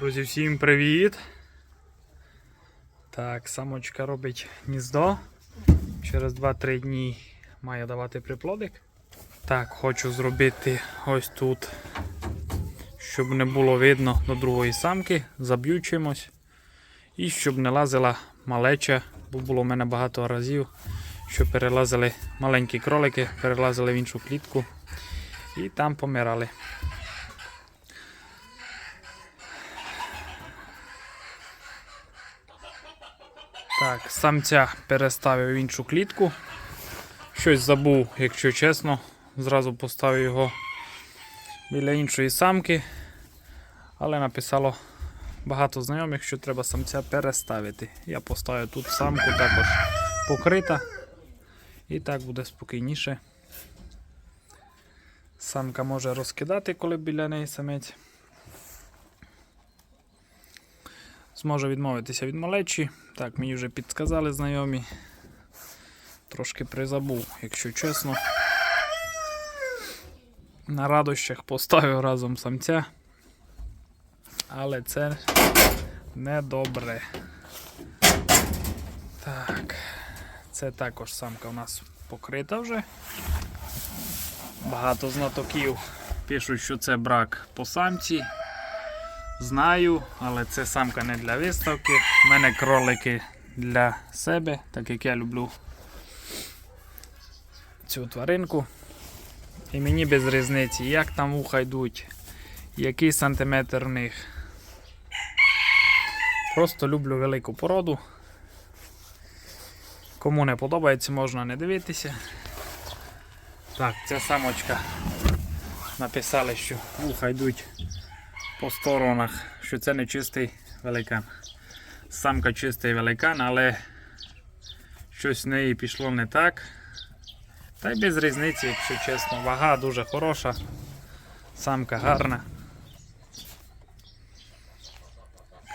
Друзі, всім привіт! Так, самочка робить гніздо. Через 2-3 дні має давати приплодик. Так, хочу зробити ось тут, щоб не було видно до другої самки, заб'ю чимось. І щоб не лазила малеча, бо було в мене багато разів, що перелазили маленькі кролики, перелазили в іншу клітку і там помирали. Так, самця переставив в іншу клітку. Щось забув, якщо чесно. Зразу поставив його біля іншої самки. Але написало багато знайомих, що треба самця переставити. Я поставив тут самку також покрита. І так буде спокійніше. Самка може розкидати, коли біля неї самець. Зможу відмовитися від малечі. Так, мені вже підказали знайомі. Трошки призабув, якщо чесно. На радощах поставив разом самця. Але це не добре. Так, це також самка у нас покрита вже. Багато знатоків пишуть, що це брак по самці. Знаю, але це самка не для виставки. У мене кролики для себе, так як я люблю цю тваринку. І мені без різниці, як там вуха йдуть, який сантиметр в них. Просто люблю велику породу. Кому не подобається, можна не дивитися. Так, ця самочка написали, що вуха йдуть по сторонах, що це не чистий великан. Самка чистий великан, але щось в неї пішло не так. Та й без різниці, якщо чесно. Вага дуже хороша, самка гарна.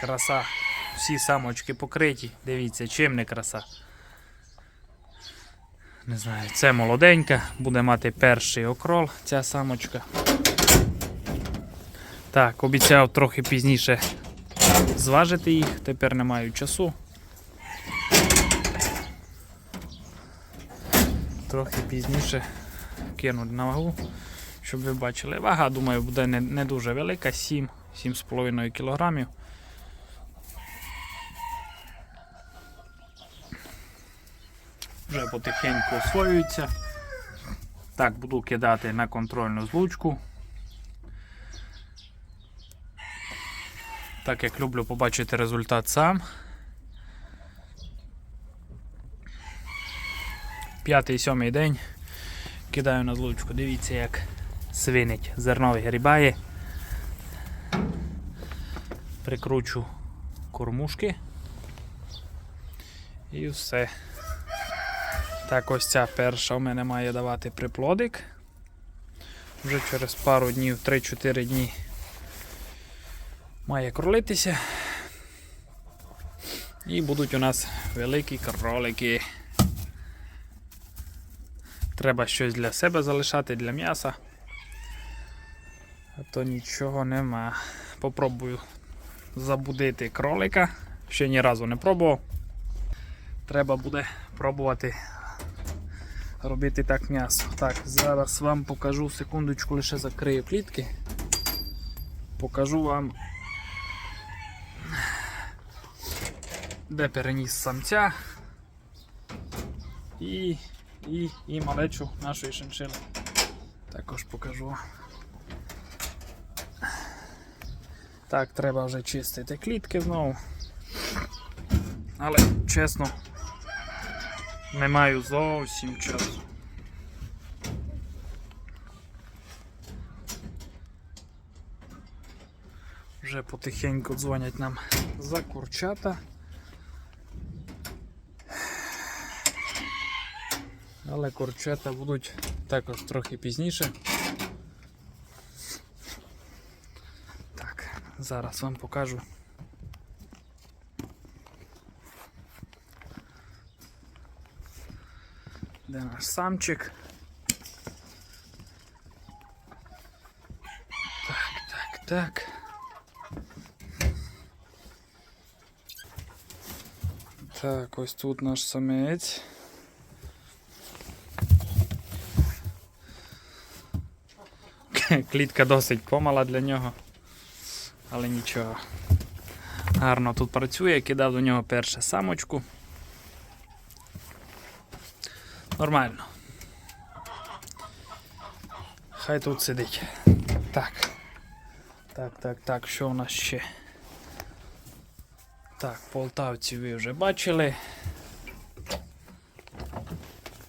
Краса. Всі самочки покриті. Дивіться, чим не краса. Не знаю, це молоденька, буде мати перший окрол, ця самочка. Так, обіцяв трохи пізніше зважити їх, тепер не маю часу. Трохи пізніше кинуть на вагу, щоб ви бачили. Вага, думаю, буде не, не дуже велика, 7-7,5 кг. Вже потихеньку освоюється. Так, буду кидати на контрольну злучку. Так як люблю побачити результат сам. П'ятий сьомий день кидаю на злучку. Дивіться, як свинить зерновий грібає. Прикручу кормушки. І все. Так, ось ця перша у мене має давати приплодик. Вже через пару днів, 3-4 дні має кролитися. І будуть у нас великі кролики. Треба щось для себе залишати, для м'яса. А то нічого нема. Попробую забудити кролика. Ще ні разу не пробував. Треба буде пробувати робити так м'ясо. Так, зараз вам покажу секундочку, лише закрию клітки. Покажу вам де переніс самця і, і, і малечу нашої шиншили. Також покажу. Так, треба вже чистити клітки знову. Але чесно, не маю зовсім часу. Вже потихеньку дзвонять нам за курчата. Але корчета будуть також трохи пізніше. Так, зараз вам покажу. Де наш самчик? Так, так, так. Так, ось тут наш самець. Клітка досить помала для нього. Але нічого. Гарно тут працює, кидав до нього перше самочку. Нормально. Хай тут сидить. Так. Так, так, так, що у нас ще? Так, полтавці ви вже бачили.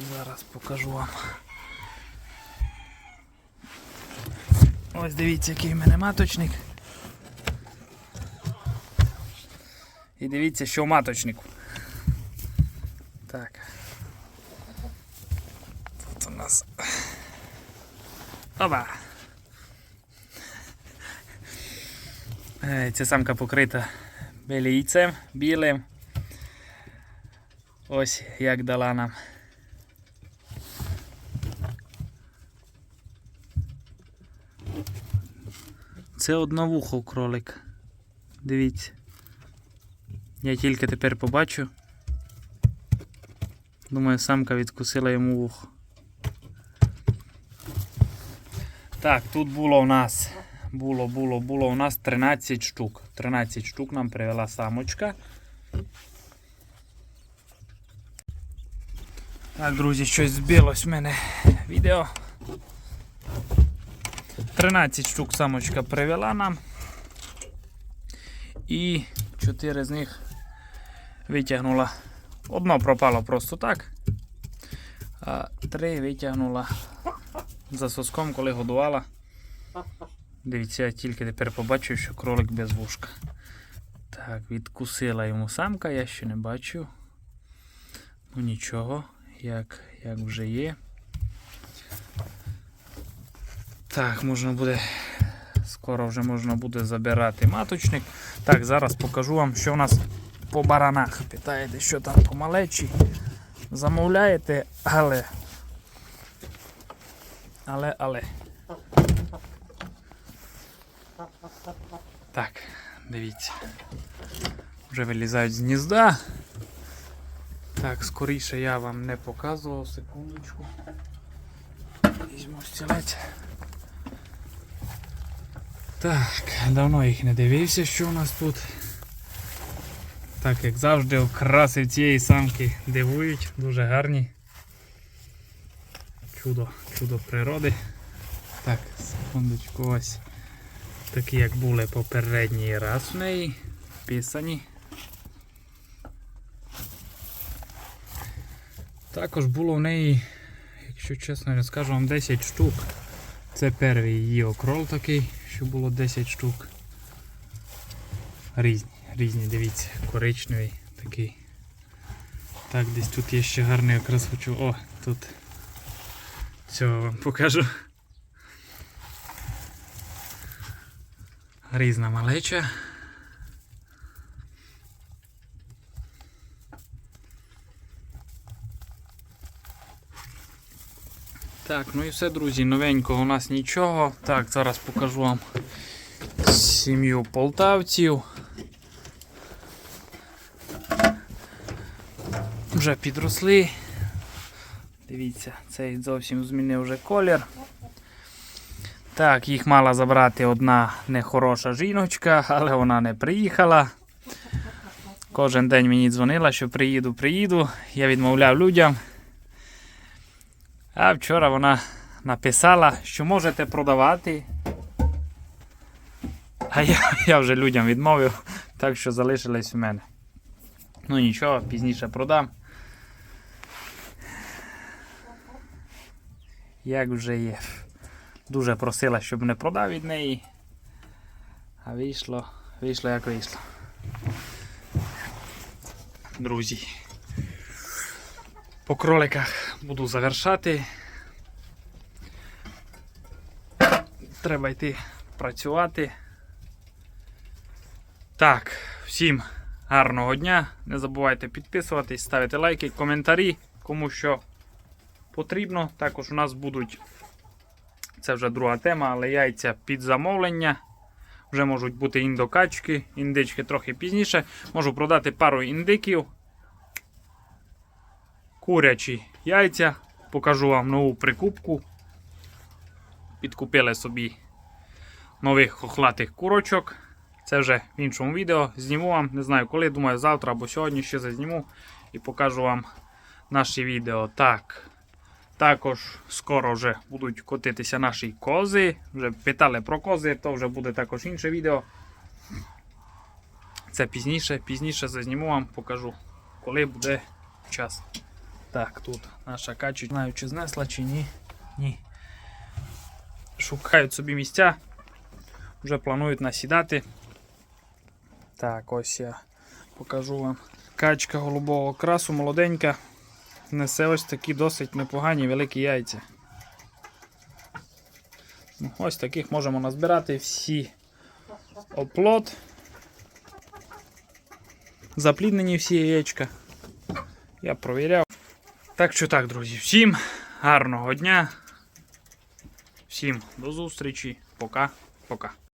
Зараз покажу вам. Ось дивіться, який в мене маточник. І дивіться, що в маточнику. Так. Тут у нас. Опа! Е, Ця самка покрита белійцем білим. Ось як дала нам. Це одновухов кролик. Дивіться. Я тільки тепер побачу. Думаю, самка відкусила йому вухо. Так, тут було у нас. Було, було, було у нас 13 штук. 13 штук нам привела самочка. Так, друзі, щось збилось в мене відео. 13 штук самочка привела нам. І 4 з них витягнула. Одно пропало просто так. А 3 витягнула за соском, коли годувала. Дивіться, я тільки тепер побачив, що кролик без вушка. Так, відкусила йому самка, я ще не бачу. Ну нічого, як, як вже є. Так, можна буде. Скоро вже можна буде забирати маточник. Так, зараз покажу вам, що в нас по баранах. Питаєте, що там по малечі. Замовляєте, але. Але, але. Так, дивіться. Вже вилізають з гнізда. Так, скоріше я вам не показував, секундочку. Візьму стілець. Так, давно їх не дивився, що у нас тут. Так, як завжди, окраси цієї самки дивують, дуже гарні. Чудо, чудо природи. Так, секундочку, ось. Такі, як були попередній раз в неї. Писані. Також було в неї, якщо чесно не скажу вам 10 штук. Це перший її окрол такий, що було 10 штук. Різні, різні, дивіться, коричневий такий. Так, десь тут є ще гарний якраз хочу. О, тут цього вам покажу. Різна малеча. Так, ну і все, друзі, новенького у нас нічого. Так, зараз покажу вам сім'ю полтавців. Вже підросли. Дивіться, цей зовсім змінив вже колір. Так, їх мала забрати одна нехороша жіночка, але вона не приїхала. Кожен день мені дзвонила, що приїду, приїду. Я відмовляв людям. А вчора вона написала, що можете продавати. А я, я вже людям відмовив, так що залишились у мене. Ну нічого, пізніше продам. Як вже є. Дуже просила, щоб не продав від неї. А вийшло, вийшло як вийшло. Друзі. По кроликах буду завершати. Треба йти працювати. Так, всім гарного дня. Не забувайте підписуватись, ставити лайки, коментарі, кому що потрібно. Також у нас будуть, це вже друга тема, але яйця під замовлення. Вже можуть бути індокачки, індички трохи пізніше. Можу продати пару індиків. Курячі яйця. Покажу вам нову прикупку. Підкупили собі нових хохлатих курочок. Це вже в іншому відео. Зніму вам, не знаю коли, думаю, завтра або сьогодні ще зазніму і покажу вам наші відео. Так. Також скоро вже будуть котитися наші кози. Вже питали про кози, то вже буде також інше відео. Це пізніше, пізніше зазніму вам, покажу, коли буде час. Так, тут наша кача, не знаю, чи знесла, чи ні. Ні. Шукають собі місця. Вже планують насідати. Так, ось я покажу вам. Качка голубого красу, молоденька. Несе ось такі досить непогані великі яйця. Ну, Ось таких можемо назбирати всі оплот. Запліднені всі яєчка. Я провіряв. Так що так, друзі, всім гарного дня. Всім до зустрічі. Пока. Пока.